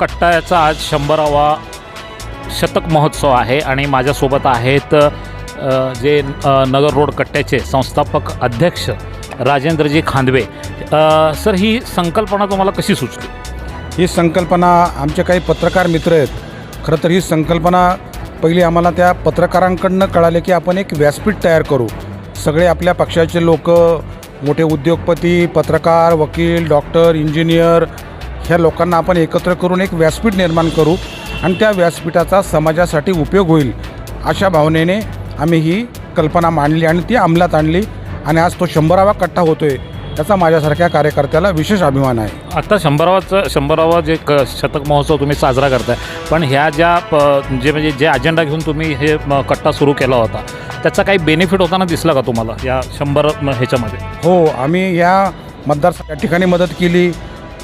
कट्टाचा आज शंभरावा शतक महोत्सव आहे आणि माझ्यासोबत आहेत जे नगर रोड कट्ट्याचे संस्थापक अध्यक्ष राजेंद्रजी खांदवे. सर ही संकल्पना तुम्हाला कशी सुचली? ही संकल्पना आमचे काही पत्रकार मित्र आहेत. खरं तर ही संकल्पना पहिली आम्हाला त्या पत्रकारांकडनं कळाले की आपण एक व्यासपीठ तयार करू. सगळे आपल्या पक्षाचे लोक मोठे उद्योगपती पत्रकार वकील डॉक्टर इंजिनियर ह्या लोकांना आपण एकत्र करून एक व्यासपीठ निर्माण करू आणि त्या व्यासपीठाचा समाजासाठी उपयोग होईल अशा भावनेने आम्ही ही कल्पना मांडली आणि ती अंमलात आणली आणि आज तो शंभरावा कट्टा होतोय त्याचा माझ्यासारख्या कार्यकर्त्याला विशेष अभिमान आहे. आता शंभरावाचं शंभरावा जे क शतक महोत्सव तुम्ही साजरा करताय पण ह्या ज्या प जे म्हणजे जे अजेंडा घेऊन तुम्ही हे म, कट्टा सुरू केला होता त्याचा काही बेनिफिट होताना दिसला का तुम्हाला या शंभर म, ह्याच्यामध्ये? हो आम्ही या मतदार या ठिकाणी मदत केली.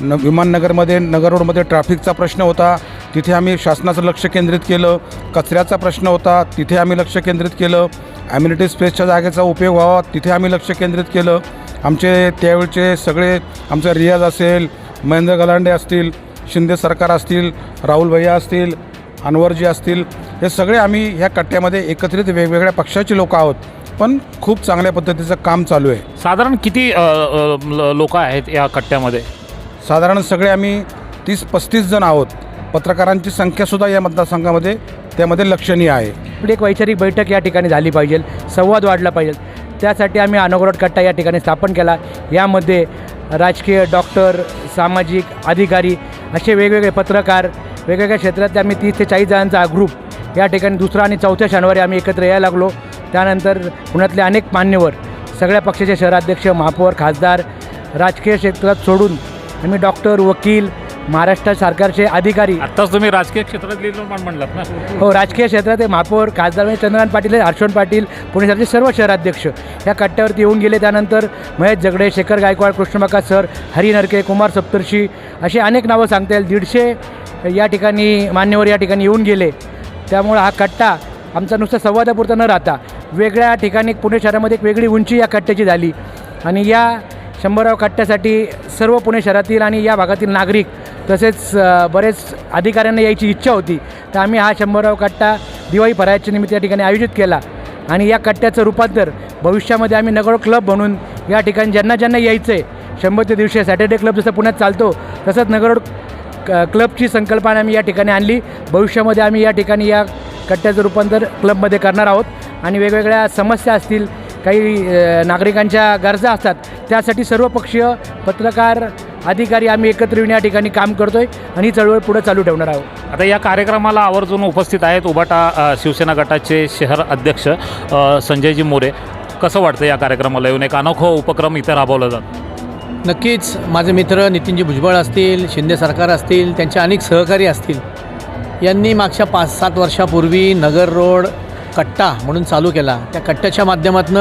न विमाननगरमध्ये नगर रोडमध्ये ट्रॅफिकचा प्रश्न होता. तिथे आम्ही शासनाचं लक्ष केंद्रित केलं. कचऱ्याचा प्रश्न होता. तिथे आम्ही लक्ष केंद्रित केलं. ॲम्युनिटी स्पेसच्या जागेचा उपयोग व्हावा. तिथे आम्ही लक्ष केंद्रित केलं. आमचे त्यावेळचे सगळे आमचा रियाज असेल महेंद्र गलांडे असतील शिंदे सरकार असतील राहुल भैया असतील अनवरजी असतील हे सगळे आम्ही ह्या कट्ट्यामध्ये एकत्रित वेगवेगळ्या पक्षाचे लोक आहोत. पण खूप चांगल्या पद्धतीचं काम चालू आहे. साधारण किती लोक आहेत या कट्ट्यामध्ये? साधारण सगळे आम्ही तीस पस्तीस जण आहोत. पत्रकारांची संख्यासुद्धा या मतदारसंघामध्ये त्यामध्ये लक्षणीय आहे. आपली एक वैचारिक बैठक या ठिकाणी झाली पाहिजे संवाद वाढला पाहिजे. त्यासाठी आम्ही अनोगरोड कट्टा या ठिकाणी स्थापन केला. यामध्ये राजकीय डॉक्टर सामाजिक अधिकारी असे वेगवेगळे पत्रकार वेगवेगळ्या क्षेत्रातले आम्ही तीस ते चाळीस जणांचा हा ग्रुप या ठिकाणी दुसरा आणि चौथ्या शनिवारी आम्ही एकत्र यायला लागलो. त्यानंतर पुण्यातले अनेक मान्यवर सगळ्या पक्षाचे शहराध्यक्ष महापौर खासदार राजकीय क्षेत्रात सोडून आम्ही डॉक्टर वकील महाराष्ट्र सरकारचे अधिकारी. आत्ताच तुम्ही राजकीय क्षेत्रातले निर्माण म्हणलात ना? हो राजकीय क्षेत्रात महापौर खासदार म्हणजे चंद्रकांत पाटील हर्षवन पाटील पुणे शहराचे सर्व शहराध्यक्ष. या कट्ट्यावरती येऊन गेले. त्यानंतर महेश जगडे शेखर गायकवाड कृष्णमाका सर हरी नरके कुमार सप्तर्षी अशी अनेक नावं सांगता येईल. दीडशे या ठिकाणी मान्यवर या ठिकाणी येऊन गेले. त्यामुळे हा कट्टा आमचा नुसता संवादापुरता न राहता वेगळ्या ठिकाणी पुणे शहरामध्ये एक वेगळी उंची या कट्ट्याची झाली. आणि या शंभराव कट्ट्यासाठी सर्व पुणे शहरातील आणि या भागातील नागरिक तसेच बरेच अधिकाऱ्यांना यायची इच्छा होती. तर आम्ही हा शंभराव कट्टा दिवाळी फराळच्या निमित्त या ठिकाणी आयोजित केला. आणि या कट्ट्याचं रूपांतर भविष्यामध्ये आम्ही नगर क्लब म्हणून या ठिकाणी ज्यांना ज्यांना यायचं आहे शंभर ते दिवशी सॅटर्डे क्लब जसं पुण्यात चालतो तसंच नगरोड क क्लबची संकल्पना आम्ही या ठिकाणी आणली. भविष्यामध्ये आम्ही या ठिकाणी या कट्ट्याचं रूपांतर क्लबमध्ये करणार आहोत. आणि वेगवेगळ्या समस्या असतील काही नागरिकांच्या गरजा असतात त्यासाठी सर्वपक्षीय पत्रकार अधिकारी आम्ही एकत्र येऊन या ठिकाणी काम करतो आहे आणि ही चळवळ पुढे चालू ठेवणार आहोत. आता या कार्यक्रमाला आवर्जून उपस्थित आहेत उबाटा अ, शिवसेना गटाचे शहर अध्यक्ष संजयजी मोरे. कसं वाटतं या कार्यक्रमाला येऊन? एक अनोखा उपक्रम इथे राबवला जातो. नक्कीच माझे मित्र नितीनजी भुजबळ असतील शिंदे सरकार असतील त्यांचे अनेक सहकारी असतील. यांनी मागच्या पाच सात वर्षापूर्वी नगर रोड कट्टा म्हणून चालू केला. त्या कट्ट्याच्या माध्यमातून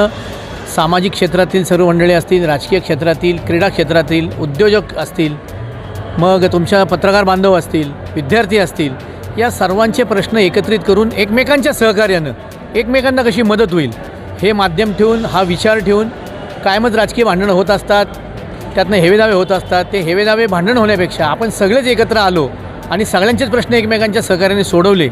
सामाजिक क्षेत्रातील सर्व मंडळी असतील राजकीय क्षेत्रातील क्रीडा क्षेत्रातील उद्योजक असतील मग तुमच्या पत्रकार बांधव असतील विद्यार्थी असतील या सर्वांचे प्रश्न एकत्रित करून एकमेकांच्या सहकार्यानं एकमेकांना कशी मदत होईल हे माध्यम ठेवून हा विचार ठेवून कायमच राजकीय भांडणं होत असतात. त्यातनं हेवेदावे होत असतात. ते हेवेदावे भांडण होण्यापेक्षा आपण सगळेच एकत्र आलो आणि सगळ्यांचेच प्रश्न एकमेकांच्या सहकार्याने सोडवले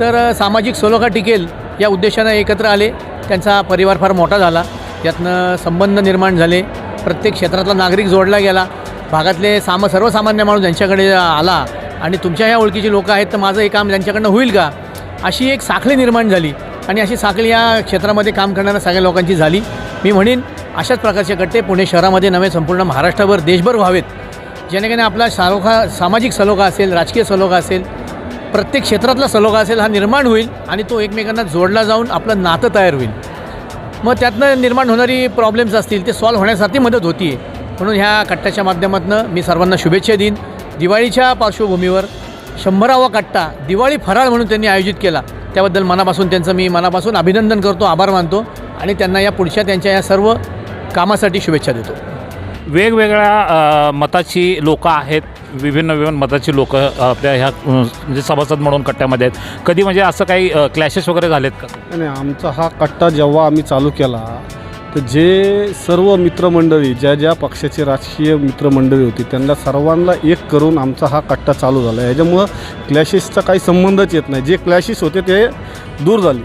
तर सामाजिक सलोखा टिकेल या उद्देशानं एकत्र आले. त्यांचा परिवार फार मोठा झाला. यातनं संबंध निर्माण झाले. प्रत्येक क्षेत्रातला नागरिक जोडला गेला. भागातले साम सर्वसामान्य माणूस त्यांच्याकडे आला आणि तुमच्या ह्या ओळखीचे लोक आहेत तर माझं हे काम त्यांच्याकडनं होईल का? अशी एक साखळी निर्माण झाली. आणि अशी साखळी या क्षेत्रामध्ये काम करणाऱ्या सगळ्या लोकांची झाली. मी म्हणेन अशाच प्रकारचे गट्टे पुणे शहरामध्ये नव्हे संपूर्ण महाराष्ट्रभर देशभर व्हावेत. जेणेकरून आपला सलोखा सामाजिक सलोखा असेल राजकीय सलोखा असेल प्रत्येक क्षेत्रातला सलोखा असेल हा निर्माण होईल आणि तो एकमेकांना जोडला जाऊन आपलं नातं तयार होईल. मग त्यातनं निर्माण होणारी प्रॉब्लेम्स असतील ते सॉल्व्ह होण्यासाठी मदत होती आहे म्हणून ह्या कट्ट्याच्या माध्यमातून मी सर्वांना शुभेच्छा देईन. दिवाळीच्या पार्श्वभूमीवर शंभरावा कट्टा दिवाळी फराळ म्हणून त्यांनी आयोजित केला. त्याबद्दल मनापासून त्यांचं मी मनापासून अभिनंदन करतो आभार मानतो आणि त्यांना या पुढच्या त्यांच्या या सर्व कामासाठी शुभेच्छा देतो. वेगवेगळ्या मताची लोकं आहेत. विभिन्न विभिन्न मताची लोकं आपल्या ह्या म्हणजे सभासद म्हणून कट्ट्यामध्ये आहेत. कधी म्हणजे असं काही क्लॅशेस वगैरे झालेत का? नाही आमचा हा कट्टा जेव्हा आम्ही चालू केला तर जे सर्व मित्रमंडळी ज्या ज्या पक्षाची राजकीय मित्रमंडळी होती त्यांना सर्वांना एक करून आमचा हा कट्टा चालू झाला. ह्याच्यामुळं क्लॅशेसचा काही संबंधच येत नाही. जे क्लॅशेस होते ते दूर झाले.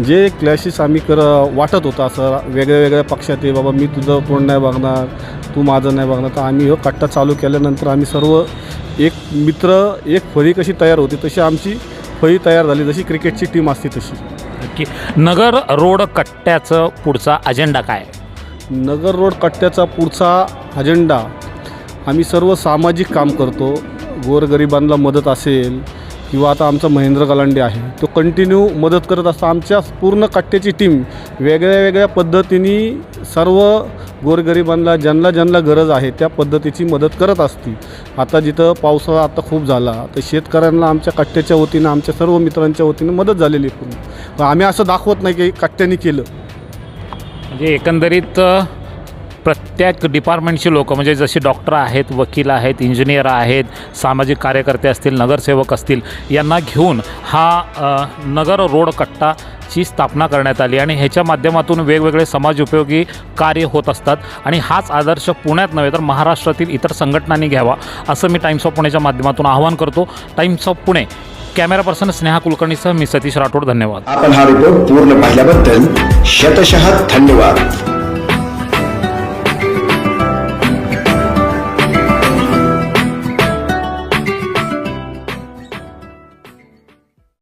जे क्लॅशेस आम्ही कर वाटत होतं असं वेगळ्या वेगळ्या पक्षात आहे बाबा मी तुझं तोंड नाही बघणार तू माझं नाही बघणार. तर आम्ही हो कट्टा चालू केल्यानंतर आम्ही सर्व एक मित्र एक फळी कशी तयार होती तशी आमची फळी तयार झाली जशी क्रिकेटची टीम असते तशी. की नगर रोड कट्ट्याचं पुढचा अजेंडा काय? नगर रोड कट्ट्याचा पुढचा अजेंडा आम्ही सर्व सामाजिक काम करतो गोरगरिबांना मदत असेल किंवा आता आमचा महेंद्र गलांडे आहे तो कंटिन्यू मदत करत असतो. आमच्या पूर्ण कट्ट्याची टीम वेगळ्या वेगळ्या पद्धतीने सर्व गोरगरिबांना ज्यांना ज्यांना गरज आहे त्या पद्धतीची मदत करत असते. आता जिथं पावसाळा आता खूप झाला तर शेतकऱ्यांना आमच्या कट्ट्याच्या वतीनं आमच्या सर्व मित्रांच्या वतीनं मदत झालेली आहे पूर्ण. आम्ही असं दाखवत नाही की कट्ट्याने केलं. म्हणजे एकंदरीत प्रत्येक डिपार्टमेंटची लोक म्हणजे जसे डॉक्टर आहेत वकील आहेत इंजिनियर आहेत सामाजिक कार्यकर्ते असतील नगरसेवक असतील यांना घेऊन हा नगर रोड कट्टाची स्थापना करण्यात आली. आणि ह्याच्या माध्यमातून वेगवेगळे समाज उपयोगी कार्य होत असतात. आणि हाच आदर्श पुण्यात नव्हे तर महाराष्ट्रातील इतर संघटनांनी घ्यावा असं मी टाइम्स ऑफ पुण्याच्या माध्यमातून आवाहन करतो. Times of Pune camera person Sneha कुलकर्णीसह मी सतीश राठोड. धन्यवाद. आपण हा रिपोर्ट पूर्ण पाहिल्याबद्दल शतशः धन्यवाद.